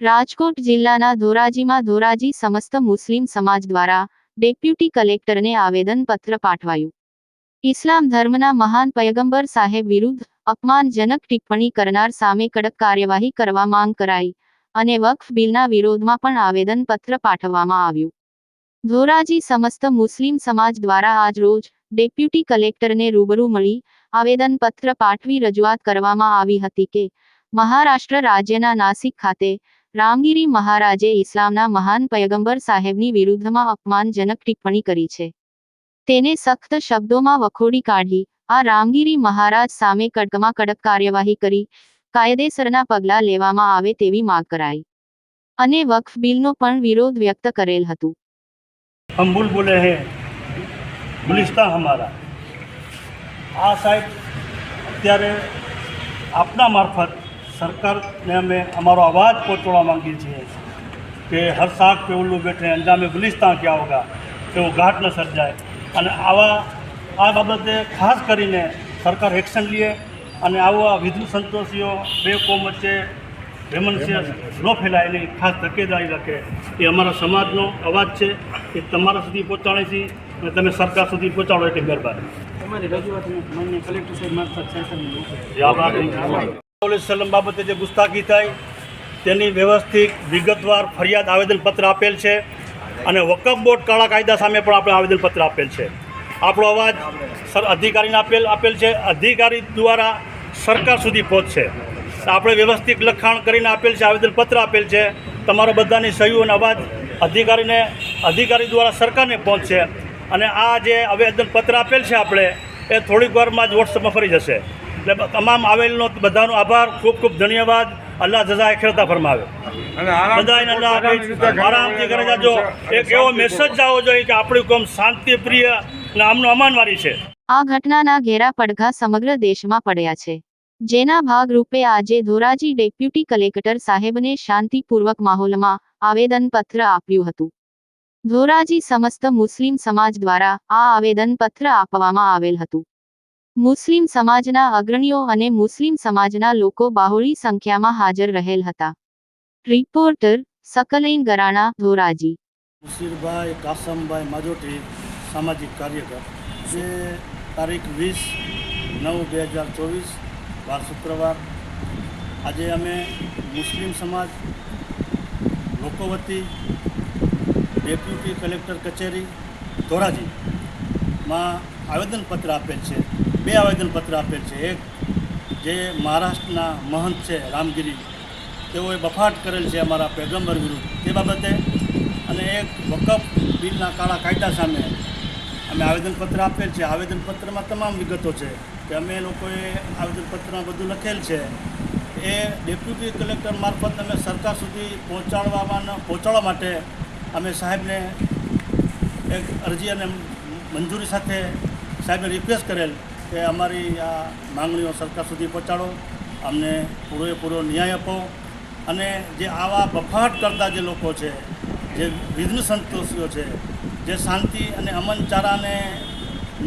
રાજકોટ જિલ્લાના ધોરાજીમાં ધોરાજી સમસ્ત મુસ્લિમ સમાજ દ્વારા ડેપ્યુટી કલેક્ટરને આવેદનપત્ર પાઠવાયું. ઇસ્લામ ધર્મના મહાન પયગંબર સાહેબ વિરુદ્ધ અપમાનજનક ટિપ્પણી કરનાર સામે કડક કાર્યવાહી કરવા માંગ કરાઈ અને વક્ફ બિલના વિરોધમાં પણ આવેદનપત્ર પાઠવવામાં આવ્યું. ધોરાજી સમસ્ત મુસ્લિમ સમાજ દ્વારા આજ રોજ ડેપ્યુટી કલેક્ટરને રૂબરૂ મળી આવેદનપત્ર પાઠવી રજૂઆત કરવામાં આવી હતી કે મહારાષ્ટ્ર રાજ્યના નાસિક ખાતે રામગીરી મહારાજે ઇસ્લામના મહાન પયગંબર સાહેબની વિરુદ્ધમાં અપમાનજનક ટિપ્પણી કરી છે. તેને સખ્ત શબ્દોમાં વખોડી કાઢી આ રામગીરી મહારાજ સામે કડકમાં કડક કાર્યવાહી કરી કાયદેસરના પગલાં લેવામાં આવે તેવી માગ કરાઈ. અને વકફ બિલનો પણ વિરોધ વ્યક્ત કરેલ હતું. हम बुल बुले हैं गुलिस्तान हमारा આ સાહેબ અત્યારે આપના મારફત સરકારને અમે અમારો અવાજ પહોંચાડવા માંગીએ છીએ કે હર સાખ પે ઉલ્લુ બેઠે અંજામે ગુલિસ્તાન ક્યાં હોગા એવો ઘાટ ન સર્જાય અને આવા આ બાબતે ખાસ કરીને સરકાર એક્શન લે અને આવા વિધુ સંતોષીઓ બે કોમ વચ્ચે વેમનસ્ય ન ફેલાય એની ખાસ તકેદારી રાખે. એ અમારા સમાજનો અવાજ છે એ તમારા સુધી પહોંચાડે છે અને તમે સરકાર સુધી પહોંચાડો એટલી મહેરબાની. સલમ બાબતે જે ગુસ્તાખી થાય તેની વ્યવસ્થિત વિગતવાર ફરિયાદ આવેદનપત્ર આપેલ છે અને વકફ બોર્ડ કાળા કાયદા સામે પણ આપણે આવેદનપત્ર આપેલ છે. આપણો અવાજ સર અધિકારીને આપેલ આપેલ છે. અધિકારી દ્વારા સરકાર સુધી પહોંચશે. આપણે વ્યવસ્થિત લખાણ કરીને આપેલ છે આવેદનપત્ર આપેલ છે. તમારા બધાની સહયોગ અને અવાજ અધિકારીને અધિકારી દ્વારા સરકારને પહોંચશે. અને આ જે આવેદનપત્ર આપેલ છે આપણે એ થોડીક વારમાં જ વોટ્સઅપમાં ફરી જશે. એટલે તમામ આવેલનો બધાનો આભાર ખૂબ ખૂબ ધન્યવાદ. અલ્લાહ જઝા ખેરતા ફરમાવે. બધાને અલ્લાહ આરામથી ઘરે જાજો. એક એવો મેસેજ જાવો જોઈએ કે આપણી કોમ શાંતિ પ્રિય અને આમનું અમાનવારી છે. આ ઘટનાના ઘેરા પડઘા સમગ્ર દેશમાં પડ્યા છે. જેના ભાગરૂપે આજે ધોરાજી ડેપ્યુટી કલેક્ટર સાહેબને શાંતિપૂર્વક માહોલમાં આવેદનપત્ર આપ્યું હતું. ધોરાજી સમસ્ત મુસ્લિમ સમાજ દ્વારા આ આવેદનપત્ર આપવામાં આવેલ હતું. મુસ્લિમ સમાજના અગ્રણીઓ અને મુસ્લિમ સમાજના લોકો બાહોળી સંખ્યામાં હાજર રહેલ હતા. રિપોર્ટર સકલૈન ગરાણા, ધોરાજી. મુસીરભાઈ કાસમભાઈ માજોટી, સામાજિક કાર્યકર. જે તારીખ વીસ નવ બે હજાર ચોવીસ વાર શુક્રવાર. આજે અમે મુસ્લિમ સમાજ, લોકો વતી ડેપ્યુટી કલેક્ટર કચેરી ધોરાજીમાં આવેદનપત્ર આપેલ છે. બે આવેદનપત્ર આપેલ છે. એક જે મહારાષ્ટ્રના મહંત છે, રામગીરી, તેઓએ બફાટ કરેલ છે અમારા પેગમ્બર વિરુદ્ધ. તે બાબતે અને એક વકફ બિલના કાળા કાયદા સામે અમે આવેદનપત્ર આપેલ છે. આવેદનપત્રમાં તમામ વિગતો છે. કે અમે લોકોએ આવેદનપત્રમાં બધું લખેલ છે. એ ડેપ્યુટી કલેક્ટર મારફત અમે સરકાર સુધી પહોંચાડવામાં પહોંચાડવા માટે અમે સાહેબને એક અરજી અને મંજૂરી સાથે સાહેબને રિક્વેસ્ટ કરેલ કે અમારી આ માંગણીઓ સરકાર સુધી પહોંચાડો, અમને પૂરેપૂરો ન્યાય આપો અને જે આવા બફાટ કરતા જે લોકો છે, જે વિઘ્ન સંતોષીઓ છે, જે શાંતિ અને અમન ચારાને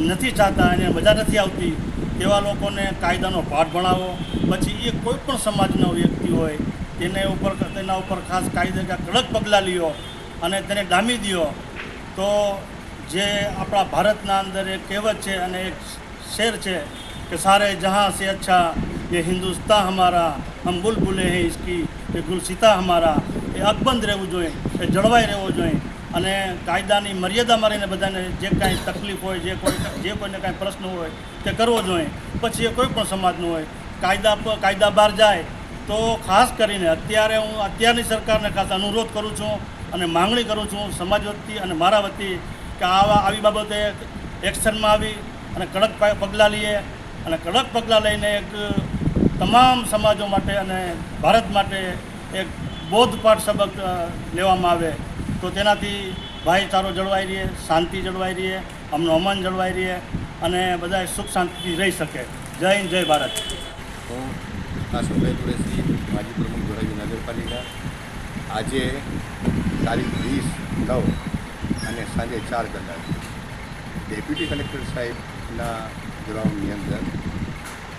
નથી ચાહતા, એને મજા નથી આવતી તેવા લોકોને કાયદાનો પાઠ ભણાવો પછી એ કોઈ પણ સમાજનો વ્યક્તિ હોય તેને ઉપર તેના ઉપર ખાસ કાયદા કડક પગલાં લ્યો અને તેને ડામી દ્યો તો જે આપણા ભારતના અંદર એક કહેવત છે અને એક શેર છે કે સારે જહાં સે અચ્છા ये हिंदुस्तान हमारा हम बुलबुले हैं इसकी એ ગુલસિતા હમારા એ અકબંધ રહેવું જોઈએ એ જળવાઈ રહેવું જોઈએ અને કાયદાની મર્યાદા મારીને બધાને જે કાંઈ તકલીફ હોય, જે કોઈ જે કોઈને કાંઈ પ્રશ્ન હોય, તે કરવો જોઈએ. પછી એ કોઈ પણ સમાજનું હોય. કાયદા પર કાયદા બહાર જાય તો ખાસ કરીને અત્યારે હું અત્યારની સરકારને ખાસ અનુરોધ કરું છું અને માંગણી કરું છું સમાજ વતી અને મારા વતી કે આવા આવી બાબતે એક્શનમાં આવી અને કડક પગલાં લઈએ અને કડક પગલાં લઈને એક તમામ સમાજો માટે અને ભારત માટે એક બોધપાઠ સબક લેવામાં આવે. તો તેનાથી ભાઈચારો જળવાઈ રહે, શાંતિ જળવાઈ રહે, અમનો અમન જળવાઈ રહે અને બધા સુખ શાંતિથી રહી શકે. જય હિન્દ, જય ભારત. હું કાસુભાઈ કુરેશી માજી પ્રમુખ ધોરાજી નગરપાલિકા, આજે તારીખ વીસ નવ અને સાંજે ચાર કલાક ડેપ્યુટી કલેક્ટર સાહેબના ગ્રાઉન્ડની અંદર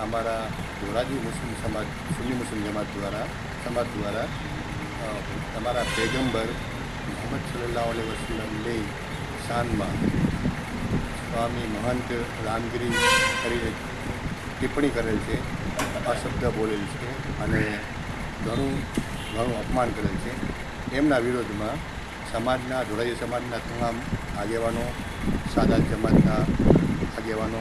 અમારા ધોરાજી મુસ્લિમ સમાજ, સુન્ની મુસ્લિમ જમાત દ્વારા, સમાજ દ્વારા અમારા પેગમ્બર મોહમ્મદ સલ્લાહ અલી વસલમ લઈ શાનમાં સ્વામી મહંત રામગીરી કરી ટિપ્પણી કરેલ છે અશબ્દ બોલેલ છે અને ઘણું ઘણું અપમાન કરેલ છે. એમના વિરોધમાં સમાજના ધોરાજી સમાજના તમામ આગેવાનો, સાદા સમાજના આગેવાનો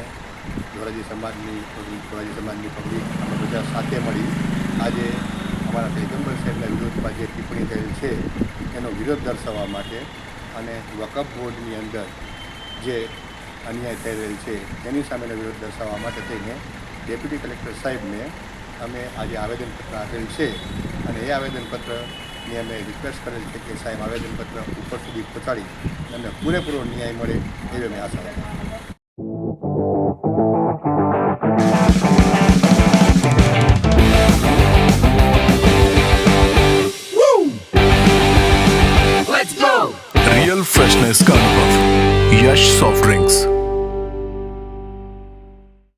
ધોરાજી સમાજની ધોરાજી સમાજની પબ્લિક, અમે બધા સાથે મળી આજે અમારા પૈગંબર સાહેબના વિરોધમાં જે ટિપ્પણી થયેલ છે એનો વિરોધ દર્શાવવા માટે અને વકફ બોર્ડની અંદર જે અન્યાય થઈ રહેલ છે તેની સામેનો વિરોધ દર્શાવવા માટે થઈને ડેપ્યુટી કલેક્ટર સાહેબને અમે આજે આવેદનપત્ર આપેલ છે અને એ આવેદનપત્રની અમે રિક્વેસ્ટ કરેલ છે કે સાહેબ આવેદનપત્ર ઉપર સુધી પહોંચાડી અને પૂરેપૂરો ન્યાય મળે એવી અમે આશા રાખીએ fresh soft drinks.